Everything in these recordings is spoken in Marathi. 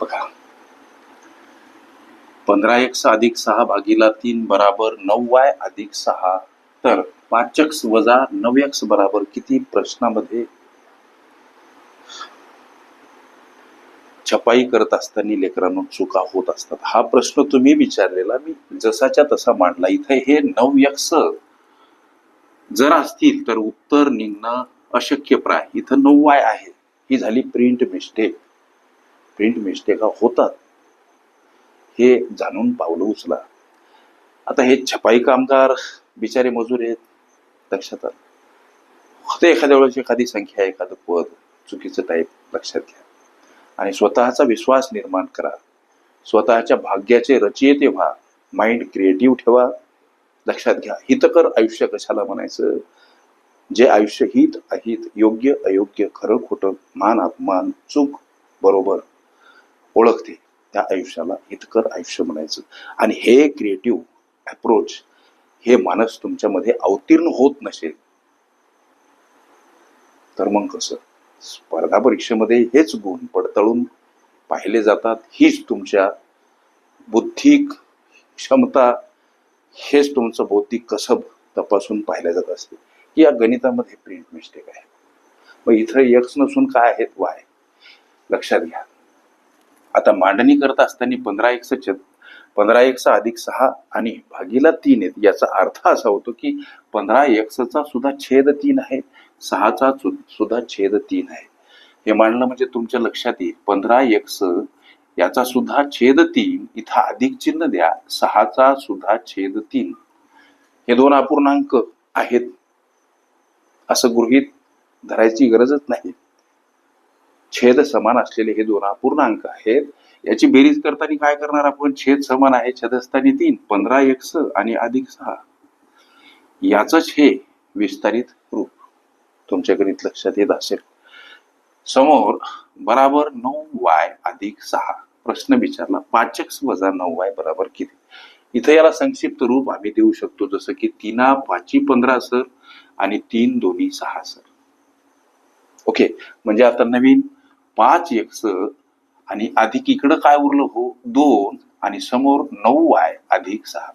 बघा. पंधरा एक्स अधिक सहा भागीला तीन बराबर नऊ वाय अधिक सहा. तर पाच एक्स वजा नऊ एक्स बराबर किती प्रश्नामध्ये? छपाई करत असताना लेकरांनो चुका होत असतात. हा प्रश्न तुम्ही विचारलेला मी जसाच्या तसा मांडला. इथे हे नऊ एक्स जर असतील तर उत्तर निघणं अशक्यप्राय इथं नऊ वाय आहे. ही झाली प्रिंट मिस्टेक प्रिंट मिस्टेका होतात. हे जाणून पावलं उचला. आता हे छपाई कामगार बिचारे मजूर आहेत लक्षात आलं. फक्त एखाद्या वेळेस एखादी संख्या एखादं पद चुकीचं टाईप लक्षात घ्या. आणि स्वतःचा विश्वास निर्माण करा. स्वतःच्या भाग्याचे रचयिते व्हा. माइंड क्रिएटिव्ह ठेवा. लक्षात घ्या. हितकर आयुष्य कशाला म्हणायचं? जे आयुष्य हित अहित योग्य अयोग्य खरं खोटं मान अपमान चूक बरोबर. ओळखते त्या आयुष्याला. हितकर आयुष्य म्हणायचं. आणि हे क्रिएटिव्ह अप्रोच हे मानस तुमच्यामध्ये अवतीर्ण होत नसेल. तर मग कसं? स्पर्धा परीक्षेमध्ये हेच गुण पडताळून पाहिले जातात. हीच तुमच्या बुद्धिक क्षमता हेच तुमचं बौद्धिक कसब तपासून पाहिलं जात असते. की या गणितामध्ये प्रिंट मिस्टेक आहे. मग इथं यक्स नसून काय आहेत? वाय लक्षात घ्या. आता मांडणी करत असताना पंधरा एकस पंधरा एकस अधिक सहा आणि भागीला तीन आहेत. याचा अर्थ असा होतो की पंधरा एकसचा सुद्धा छेद तीन आहे. सहाचा सु- सुद्धा छेद तीन आहे. हे मांडलं म्हणजे तुमच्या लक्षात येईल. पंधरा एकस याचा सुद्धा छेद तीन. इथं अधिक चिन्ह द्या. सहाचा सुद्धा छेद तीन. हे दोन अपूर्णांक आहेत. असं गृहीत धरायची गरजच नाही. छेद समान असलेले हे दोन अपूर्णांक आहेत. याची बेरीज करताना काय करणार आपण? छेद समान आहे छेदस्थानी तीन पंधरा एक स आणि अधिक सहा. याच हे विस्तारित रूप. तुमच्या गणित लक्षात येत असेल. समोर बराबर नऊ वाय अधिक सहा. प्रश्न विचारला. पाच वजा नऊ वाय बराबर किती? इथं याला संक्षिप्त रूप आम्ही देऊ शकतो जसं की तीना पाची पंधरा सर आणि तीन दोन्ही सहा सर. ओके. म्हणजे आता नवीन पाच एक्स आणि अधिक इकडं काय उरलं हो? दोन आणि समोर नऊ वाय अधिक सहा.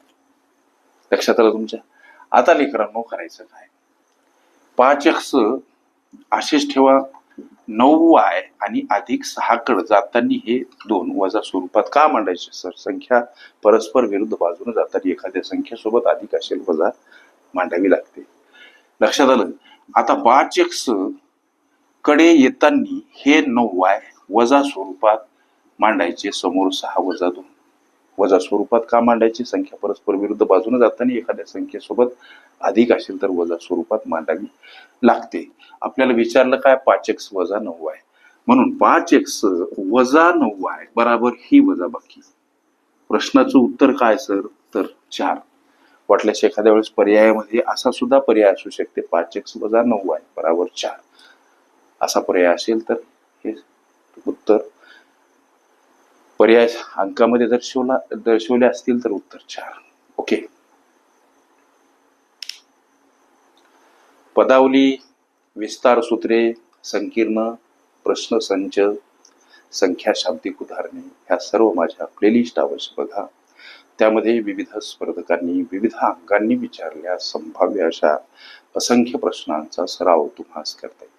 लक्षात आलं तुमच्या? आता लेकरांनो करायचं काय? पाच एक्स असेच ठेवा. नऊ वाय आणि अधिक सहाकडे जाताना हे दोन वजा स्वरूपात का मांडायचे सर? संख्या परस्पर विरुद्ध बाजूने जाताना एखाद्या संख्येसोबत अधिक असेल वजा मांडावी लागते. लक्षात आलं? आता पाच एक्स कडे येताना हे नऊ वाय वजा स्वरूपात मांडायचे समोर सहा वजा दोन. वजा स्वरूपात का मांडायची? संख्या परस्पर विरुद्ध बाजूने जाताना एखाद्या संख्येसोबत अधिक असेल तर वजा स्वरूपात मांडावी लागते. आपल्याला विचारलं काय? पाच एक्स वजा नऊ आहे म्हणून पाच एक्स वजा नऊ आहे बराबर ही वजा बाकी. प्रश्नाचं उत्तर काय सर? तर चार. वाटल्यास एखाद्या वेळेस पर्यायामध्ये असा सुद्धा पर्याय असू शकते. पाच एक्स वजा नऊ आहे बराबर चार. असा पर्याय असेल तर हे उत्तर. पर्याय अंकामध्ये दर्शवला दर्शवले असतील तर उत्तर चार. ओके. पदावली विस्तार सूत्रे संकीर्ण प्रश्नसंच संख्या शाब्दिक उदाहरणे ह्या सर्व माझ्या प्लेलिस्ट अवश्य बघा. त्यामध्ये विविध स्पर्धकांनी विविध अंगांनी विचारल्या संभाव्य अशा असंख्य प्रश्नांचा सराव तुम्हाला करता येईल.